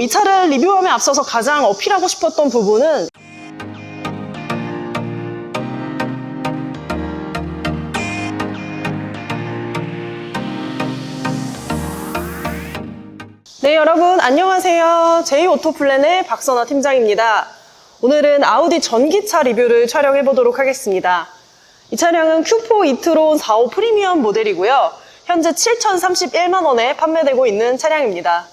이 차를 리뷰함에 앞서서 가장 어필하고 싶었던 부분은 네, 여러분, 안녕하세요. 제이오토플랜의 박선아 팀장입니다. 오늘은 아우디 전기차 리뷰를 촬영해 보도록 하겠습니다. 이 차량은 Q4 이트론 45 프리미엄 모델이고요. 현재 7,031만원에 판매되고 있는 차량입니다.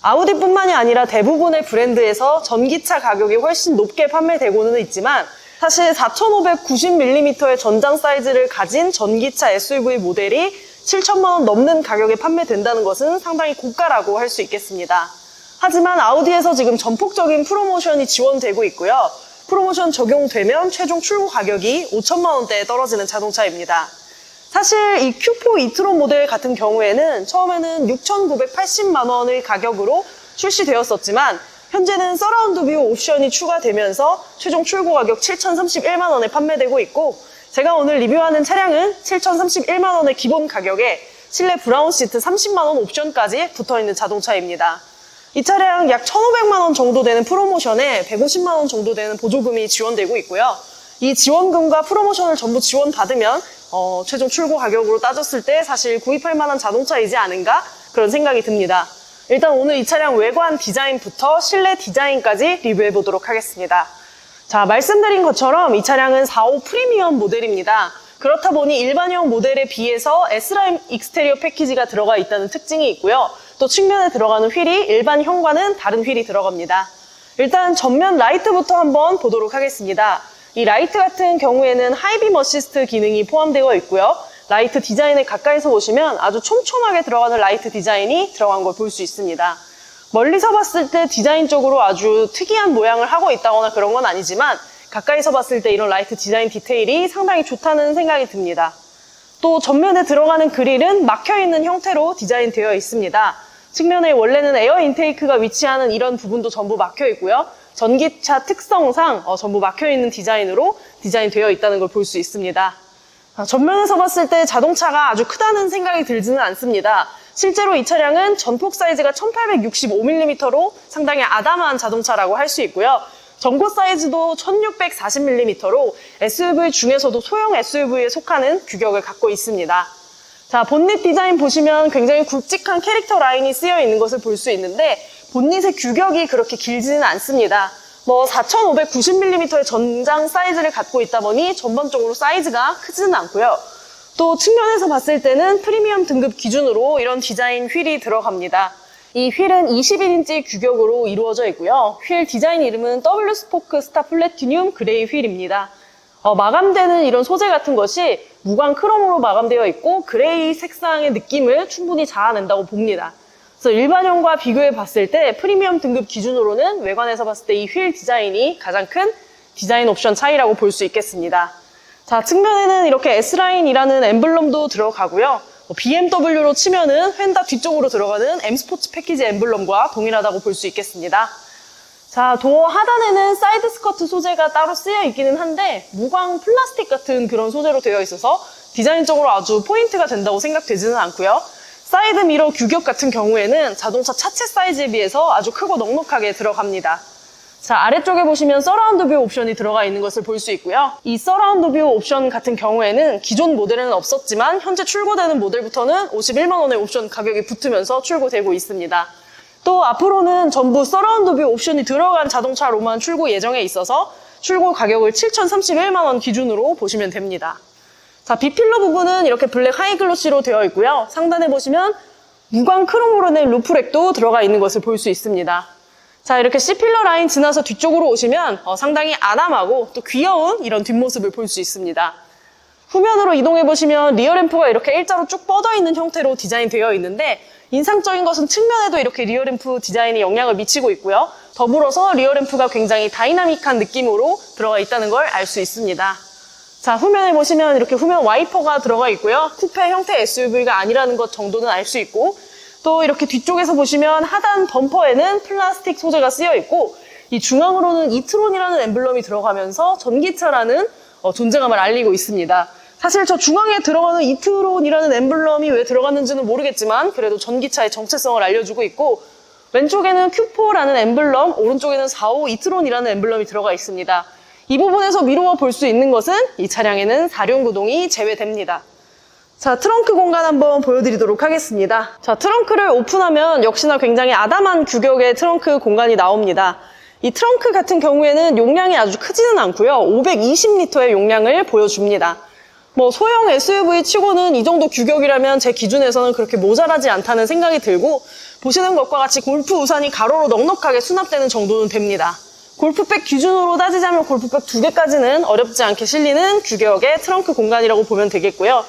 아우디뿐만이 아니라 대부분의 브랜드에서 전기차 가격이 훨씬 높게 판매되고는 있지만 사실 4,590mm의 전장 사이즈를 가진 전기차 SUV 모델이 7천만 원 넘는 가격에 판매된다는 것은 상당히 고가라고 할 수 있겠습니다. 하지만 아우디에서 지금 전폭적인 프로모션이 지원되고 있고요. 프로모션 적용되면 최종 출고 가격이 5천만 원대에 떨어지는 자동차입니다. 사실 이 Q4 이트론 모델 같은 경우에는 처음에는 6,980만 원의 가격으로 출시되었었지만 현재는 서라운드 뷰 옵션이 추가되면서 최종 출고 가격 7,031만 원에 판매되고 있고 제가 오늘 리뷰하는 차량은 7,031만 원의 기본 가격에 실내 브라운 시트 30만 원 옵션까지 붙어있는 자동차입니다. 이 차량 약 1,500만 원 정도 되는 프로모션에 150만 원 정도 되는 보조금이 지원되고 있고요. 이 지원금과 프로모션을 전부 지원받으면 어, 최종 출고 가격으로 따졌을 때 사실 구입할 만한 자동차이지 않은가 그런 생각이 듭니다. 일단 오늘 이 차량 외관 디자인부터 실내 디자인까지 리뷰해 보도록 하겠습니다. 자, 말씀드린 것처럼 이 차량은 45 프리미엄 모델입니다. 그렇다 보니 일반형 모델에 비해서 S라인 익스테리어 패키지가 들어가 있다는 특징이 있고요. 또 측면에 들어가는 휠이 일반형과는 다른 휠이 들어갑니다. 일단 전면 라이트부터 한번 보도록 하겠습니다. 이 라이트 같은 경우에는 하이빔 어시스트 기능이 포함되어 있고요. 라이트 디자인을 가까이서 보시면 아주 촘촘하게 들어가는 라이트 디자인이 들어간 걸 볼 수 있습니다. 멀리서 봤을 때 디자인적으로 아주 특이한 모양을 하고 있다거나 그런 건 아니지만 가까이서 봤을 때 이런 라이트 디자인 디테일이 상당히 좋다는 생각이 듭니다. 또 전면에 들어가는 그릴은 막혀있는 형태로 디자인되어 있습니다. 측면에 원래는 에어 인테이크가 위치하는 이런 부분도 전부 막혀 있고요. 전기차 특성상 어, 전부 막혀 있는 디자인으로 디자인되어 있다는 걸 볼 수 있습니다. 아, 전면에서 봤을 때 자동차가 아주 크다는 생각이 들지는 않습니다. 실제로 이 차량은 전폭 사이즈가 1865mm로 상당히 아담한 자동차라고 할 수 있고요. 전고 사이즈도 1640mm로 SUV 중에서도 소형 SUV에 속하는 규격을 갖고 있습니다. 자, 본닛 디자인 보시면 굉장히 굵직한 캐릭터 라인이 쓰여 있는 것을 볼 수 있는데 본닛의 규격이 그렇게 길지는 않습니다. 뭐 4590mm의 전장 사이즈를 갖고 있다 보니 전반적으로 사이즈가 크지는 않고요. 또 측면에서 봤을 때는 프리미엄 등급 기준으로 이런 디자인 휠이 들어갑니다. 이 휠은 21인치 규격으로 이루어져 있고요. 휠 디자인 이름은 W 스포크 스타 플래티늄 그레이 휠입니다. 어, 마감되는 이런 소재 같은 것이 무광 크롬으로 마감되어 있고 그레이 색상의 느낌을 충분히 자아낸다고 봅니다. 그래서 일반형과 비교해 봤을 때 프리미엄 등급 기준으로는 외관에서 봤을 때 이 휠 디자인이 가장 큰 디자인 옵션 차이라고 볼 수 있겠습니다. 자, 측면에는 이렇게 S라인이라는 엠블럼도 들어가고요. 뭐 BMW로 치면은 휀다 뒤쪽으로 들어가는 M 스포츠 패키지 엠블럼과 동일하다고 볼 수 있겠습니다. 자, 도어 하단에는 사이드 스커트 소재가 따로 쓰여 있기는 한데 무광 플라스틱 같은 그런 소재로 되어 있어서 디자인적으로 아주 포인트가 된다고 생각되지는 않고요. 사이드 미러 규격 같은 경우에는 자동차 차체 사이즈에 비해서 아주 크고 넉넉하게 들어갑니다. 자, 아래쪽에 보시면 서라운드 뷰 옵션이 들어가 있는 것을 볼 수 있고요. 이 서라운드 뷰 옵션 같은 경우에는 기존 모델에는 없었지만 현재 출고되는 모델부터는 51만 원의 옵션 가격이 붙으면서 출고되고 있습니다. 또 앞으로는 전부 서라운드 뷰 옵션이 들어간 자동차로만 출고 예정에 있어서 출고 가격을 7,031만 원 기준으로 보시면 됩니다. 자, 비필러 부분은 이렇게 블랙 하이글로시로 되어 있고요. 상단에 보시면 무광 크롬으로 낸 루프렉도 들어가 있는 것을 볼 수 있습니다. 자, 이렇게 C필러 라인 지나서 뒤쪽으로 오시면 어, 상당히 아담하고 또 귀여운 이런 뒷모습을 볼 수 있습니다. 후면으로 이동해 보시면 리어 램프가 이렇게 일자로 쭉 뻗어 있는 형태로 디자인되어 있는데 인상적인 것은 측면에도 이렇게 리어 램프 디자인이 영향을 미치고 있고요. 더불어서 리어 램프가 굉장히 다이나믹한 느낌으로 들어가 있다는 걸 알 수 있습니다. 자, 후면에 보시면 이렇게 후면 와이퍼가 들어가 있고요. 쿠페 형태 SUV가 아니라는 것 정도는 알 수 있고 또 이렇게 뒤쪽에서 보시면 하단 범퍼에는 플라스틱 소재가 쓰여 있고 이 중앙으로는 이트론이라는 엠블럼이 들어가면서 전기차라는 어, 존재감을 알리고 있습니다. 사실 저 중앙에 들어가는 이트론이라는 엠블럼이 왜 들어갔는지는 모르겠지만 그래도 전기차의 정체성을 알려주고 있고 왼쪽에는 Q4라는 엠블럼, 오른쪽에는 45 이트론이라는 엠블럼이 들어가 있습니다. 이 부분에서 미루어 볼 수 있는 것은 이 차량에는 4륜 구동이 제외됩니다. 자, 트렁크 공간 한번 보여드리도록 하겠습니다. 자, 트렁크를 오픈하면 역시나 굉장히 아담한 규격의 트렁크 공간이 나옵니다. 이 트렁크 같은 경우에는 용량이 아주 크지는 않고요. 520리터의 용량을 보여줍니다. 뭐 소형 SUV 치고는 이 정도 규격이라면 제 기준에서는 그렇게 모자라지 않다는 생각이 들고 보시는 것과 같이 골프 우산이 가로로 넉넉하게 수납되는 정도는 됩니다. 골프백 기준으로 따지자면 골프백 두 개까지는 어렵지 않게 실리는 규격의 트렁크 공간이라고 보면 되겠고요.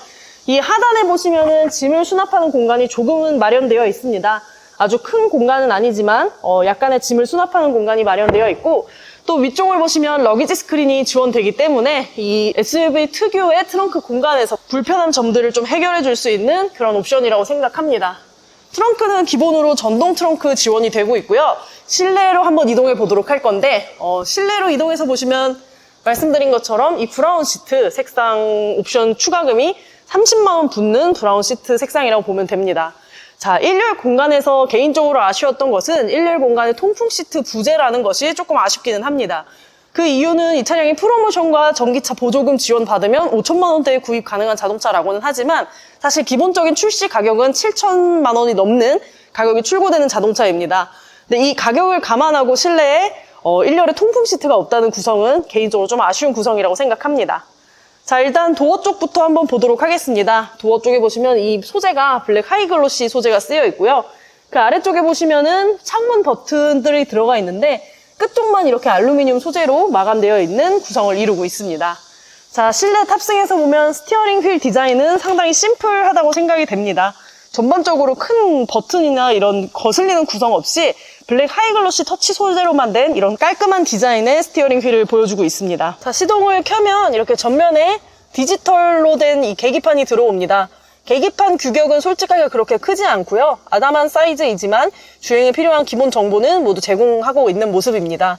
이 하단에 보시면은 짐을 수납하는 공간이 조금은 마련되어 있습니다. 아주 큰 공간은 아니지만 어, 약간의 짐을 수납하는 공간이 마련되어 있고 또 위쪽을 보시면 러기지 스크린이 지원되기 때문에 이 SUV 특유의 트렁크 공간에서 불편한 점들을 좀 해결해 줄 수 있는 그런 옵션이라고 생각합니다. 트렁크는 기본으로 전동 트렁크 지원이 되고 있고요. 실내로 한번 이동해 보도록 할 건데 어, 실내로 이동해서 보시면 말씀드린 것처럼 이 브라운 시트 색상 옵션 추가금이 30만 원 붙는 브라운 시트 색상이라고 보면 됩니다. 자, 1열 공간에서 개인적으로 아쉬웠던 것은 1열 공간의 통풍 시트 부재라는 것이 조금 아쉽기는 합니다. 그 이유는 이 차량이 프로모션과 전기차 보조금 지원 받으면 5천만 원대에 구입 가능한 자동차라고는 하지만 사실 기본적인 출시 가격은 7천만 원이 넘는 가격이 출고되는 자동차입니다. 근데 이 가격을 감안하고 실내에 어, 1열에 통풍 시트가 없다는 구성은 개인적으로 좀 아쉬운 구성이라고 생각합니다. 자, 일단 도어 쪽부터 한번 보도록 하겠습니다. 도어 쪽에 보시면 이 소재가 블랙 하이글로시 소재가 쓰여 있고요. 그 아래쪽에 보시면은 창문 버튼들이 들어가 있는데 끝쪽만 이렇게 알루미늄 소재로 마감되어 있는 구성을 이루고 있습니다. 자, 실내 탑승해서 보면 스티어링 휠 디자인은 상당히 심플하다고 생각이 됩니다. 전반적으로 큰 버튼이나 이런 거슬리는 구성 없이 블랙 하이글로시 터치 소재로만 된 이런 깔끔한 디자인의 스티어링 휠을 보여주고 있습니다. 자, 시동을 켜면 이렇게 전면에 디지털로 된 이 계기판이 들어옵니다. 계기판 규격은 솔직하게 그렇게 크지 않고요. 아담한 사이즈이지만 주행에 필요한 기본 정보는 모두 제공하고 있는 모습입니다.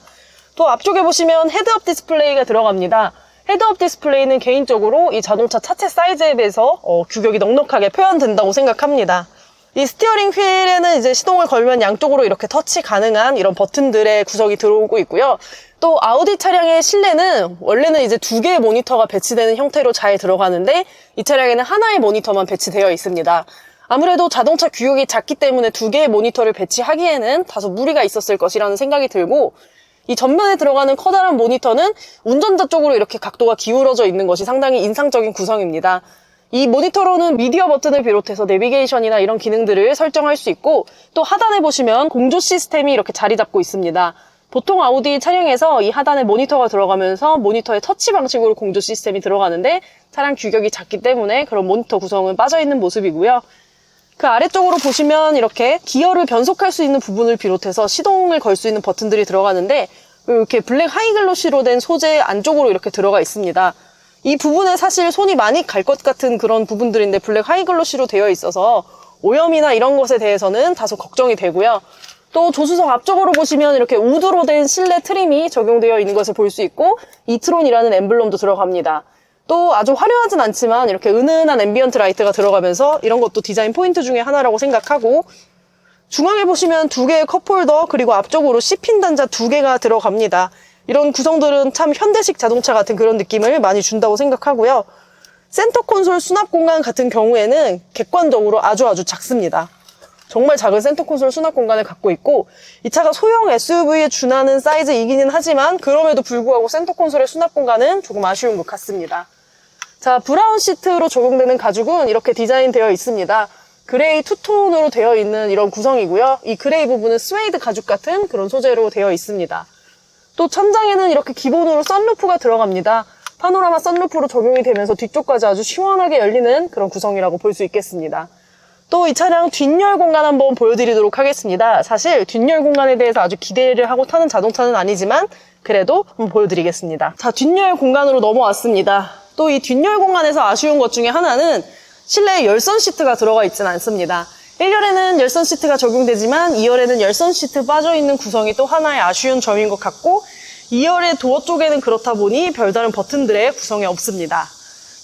또 앞쪽에 보시면 헤드업 디스플레이가 들어갑니다. 헤드업 디스플레이는 개인적으로 이 자동차 차체 사이즈에 비해서 어, 규격이 넉넉하게 표현된다고 생각합니다. 이 스티어링 휠에는 이제 시동을 걸면 양쪽으로 이렇게 터치 가능한 이런 버튼들의 구석이 들어오고 있고요. 또 아우디 차량의 실내는 원래는 이제 두 개의 모니터가 배치되는 형태로 잘 들어가는데 이 차량에는 하나의 모니터만 배치되어 있습니다. 아무래도 자동차 규격이 작기 때문에 두 개의 모니터를 배치하기에는 다소 무리가 있었을 것이라는 생각이 들고 이 전면에 들어가는 커다란 모니터는 운전자 쪽으로 이렇게 각도가 기울어져 있는 것이 상당히 인상적인 구성입니다. 이 모니터로는 미디어 버튼을 비롯해서 내비게이션이나 이런 기능들을 설정할 수 있고 또 하단에 보시면 공조 시스템이 이렇게 자리 잡고 있습니다. 보통 아우디 차량에서 이 하단에 모니터가 들어가면서 모니터의 터치 방식으로 공조 시스템이 들어가는데 차량 규격이 작기 때문에 그런 모니터 구성은 빠져있는 모습이고요. 그 아래쪽으로 보시면 이렇게 기어를 변속할 수 있는 부분을 비롯해서 시동을 걸 수 있는 버튼들이 들어가는데 이렇게 블랙 하이글로시로 된 소재 안쪽으로 이렇게 들어가 있습니다. 이 부분에 사실 손이 많이 갈 것 같은 그런 부분들인데 블랙 하이글로시로 되어 있어서 오염이나 이런 것에 대해서는 다소 걱정이 되고요. 또 조수석 앞쪽으로 보시면 이렇게 우드로 된 실내 트림이 적용되어 있는 것을 볼 수 있고 이트론이라는 엠블럼도 들어갑니다. 또 아주 화려하진 않지만 이렇게 은은한 앰비언트 라이트가 들어가면서 이런 것도 디자인 포인트 중에 하나라고 생각하고 중앙에 보시면 두 개의 컵홀더 그리고 앞쪽으로 C핀 단자 두 개가 들어갑니다. 이런 구성들은 참 현대식 자동차 같은 그런 느낌을 많이 준다고 생각하고요. 센터 콘솔 수납 공간 같은 경우에는 객관적으로 아주 아주 작습니다. 정말 작은 센터 콘솔 수납 공간을 갖고 있고 이 차가 소형 SUV에 준하는 사이즈이기는 하지만 그럼에도 불구하고 센터 콘솔의 수납 공간은 조금 아쉬운 것 같습니다. 자, 브라운 시트로 적용되는 가죽은 이렇게 디자인되어 있습니다. 그레이 투톤으로 되어 있는 이런 구성이고요. 이 그레이 부분은 스웨이드 가죽 같은 그런 소재로 되어 있습니다. 또 천장에는 이렇게 기본으로 썬루프가 들어갑니다. 파노라마 썬루프로 적용이 되면서 뒤쪽까지 아주 시원하게 열리는 그런 구성이라고 볼 수 있겠습니다. 또 이 차량 뒷열 공간 한번 보여드리도록 하겠습니다. 사실 뒷열 공간에 대해서 아주 기대를 하고 타는 자동차는 아니지만 그래도 한번 보여드리겠습니다. 자, 뒷열 공간으로 넘어왔습니다. 또 이 뒷열 공간에서 아쉬운 것 중에 하나는 실내에 열선 시트가 들어가 있지는 않습니다. 1열에는 열선 시트가 적용되지만 2열에는 열선 시트 빠져있는 구성이 또 하나의 아쉬운 점인 것 같고 2열의 도어 쪽에는 그렇다 보니 별다른 버튼들의 구성이 없습니다.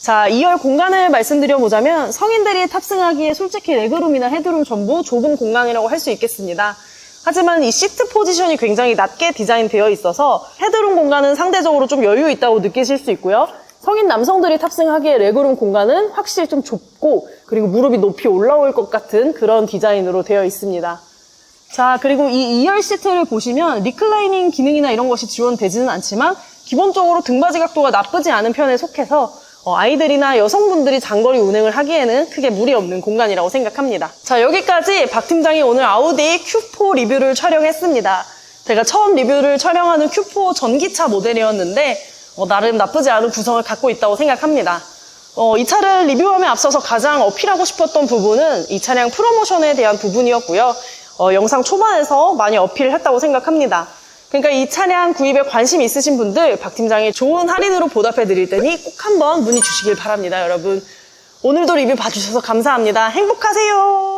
자, 2열 공간을 말씀드려보자면 성인들이 탑승하기에 솔직히 레그룸이나 헤드룸 전부 좁은 공간이라고 할 수 있겠습니다. 하지만 이 시트 포지션이 굉장히 낮게 디자인되어 있어서 헤드룸 공간은 상대적으로 좀 여유 있다고 느끼실 수 있고요. 성인 남성들이 탑승하기에 레그룸 공간은 확실히 좀 좁고 그리고 무릎이 높이 올라올 것 같은 그런 디자인으로 되어 있습니다. 자, 그리고 이 2열 시트를 보시면 리클라이닝 기능이나 이런 것이 지원되지는 않지만 기본적으로 등받이 각도가 나쁘지 않은 편에 속해서 어, 아이들이나 여성분들이 장거리 운행을 하기에는 크게 무리 없는 공간이라고 생각합니다. 자, 여기까지 박 팀장이 오늘 아우디 Q4 리뷰를 촬영했습니다. 제가 처음 리뷰를 촬영하는 Q4 전기차 모델이었는데 어, 나름 나쁘지 않은 구성을 갖고 있다고 생각합니다. 어, 이 차를 리뷰함에 앞서서 가장 어필하고 싶었던 부분은 이 차량 프로모션에 대한 부분이었고요. 어, 영상 초반에서 많이 어필을 했다고 생각합니다. 그러니까 이 차량 구입에 관심 있으신 분들 박 팀장이 좋은 할인으로 보답해 드릴 테니 꼭 한번 문의 주시길 바랍니다, 여러분. 오늘도 리뷰 봐주셔서 감사합니다. 행복하세요.